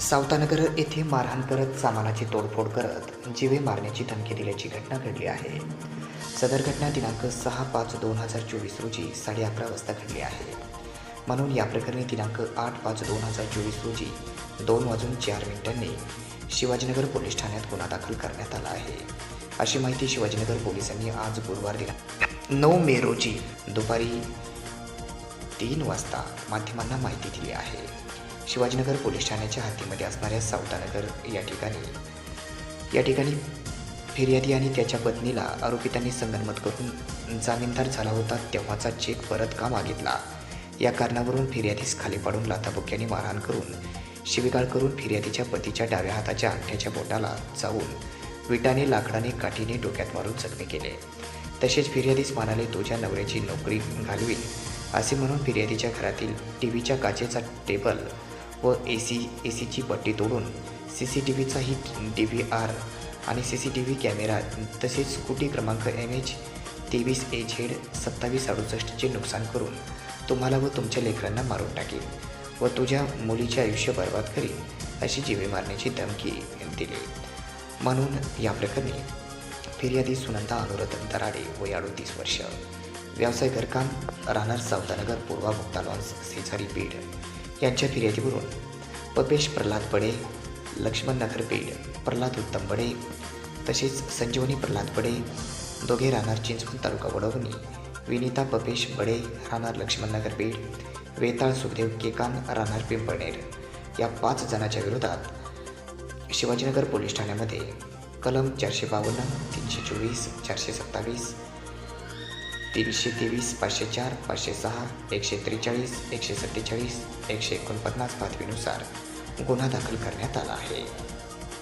सावतानगर येथे मारहाण करत सामानाची तोडफोड करत जीवे मारण्याची धमकी दिल्याची घटना घडली आहे. सदर घटना दिनांक सहा पाच दोन हजार चोवीस रोजी साडे अकरा वाजता घडली आहे. म्हणून या प्रकरणी दिनांक आठ पाच दोन हजार चोवीस रोजी दोन वाजून चार मिनिटांनी शिवाजीनगर पोलीस ठाण्यात गुन्हा दाखल करण्यात आला आहे. अशी माहिती शिवाजीनगर पोलिसांनी आज गुरुवार दिला नऊ मे रोजी दुपारी तीन वाजता माध्यमांना माहिती दिली आहे. शिवाजीनगर पोलीस ठाण्याच्या हद्दीमध्ये असणाऱ्या सावतानगर या ठिकाणी. या ठिकाणी फिर्यादी आणि त्याच्या पत्नीला आरोपितांनी संगनमत करून जामीनदार झाला होता तेव्हाचा चेक परत का मागितला? या कारणावरून फिर्यादीस खाली पाडून लाथाबुक्याने मारहाण करून शिवीगाळ करून फिर्यादीच्या पतीच्या डाव्या हाताच्या अंगठ्याच्या बोटाला जाऊन विटाने लाकडाने काठीने डोक्यात मारून जखमी केले. तसेच फिर्यादीस मानाले तुझ्या नवऱ्याची नोकरी घालवील असे म्हणून फिर्यादीच्या घरातील टी व्हीच्या काचेचा टेबल व ए सी ए सीची पट्टी तोडून सी सी टी व्हीचाही डी व्ही आर आणि C C T V camera तसेच स्कूटी क्रमांक एम एच तेवीस ए झेड सत्तावीस अडुसष्टचे नुकसान करून तुम्हाला व तुमच्या लेकरांना मारून टाकेल व तुझ्या मुलीचे आयुष्य बर्बाद करील अशी जीवे मारण्याची धमकी दिली. म्हणून या प्रकरणी फिर्यादी सुनंदा अनुरत दराडे वय अडतीस वर्ष. व्यवसाय घरकाम राहणार सावतानगर पूर्वा मुक्ता लॉन्स शेजारी बीड. यांच्या फिर्यादीवरून पपेश प्रल्हाद बडे लक्ष्मण नगरपेठ प्रल्हाद उत्तम बडे तसेच संजीवनी प्रल्हाद बडे दोघे राहणार चिंचवण तालुका वडवणी विनिता पपेश बडे राहणार लक्ष्मण नगरपेठ वेताळ सुखदेव केकान राहणार पिंपळनेर. या पाच जणांच्या विरोधात शिवाजीनगर पोलीस ठाण्यामध्ये कलम चारशे बावन्न तीनशे चोवीस चारशे सत्तावीस तीनशे तेवीस पाचशे चार पाचशे सहा एकशे त्रेचाळीस एकशे सत्तेचाळीस एकशे एकोणपन्नास बातमीनुसार गुन्हा दाखल करण्यात आला आहे.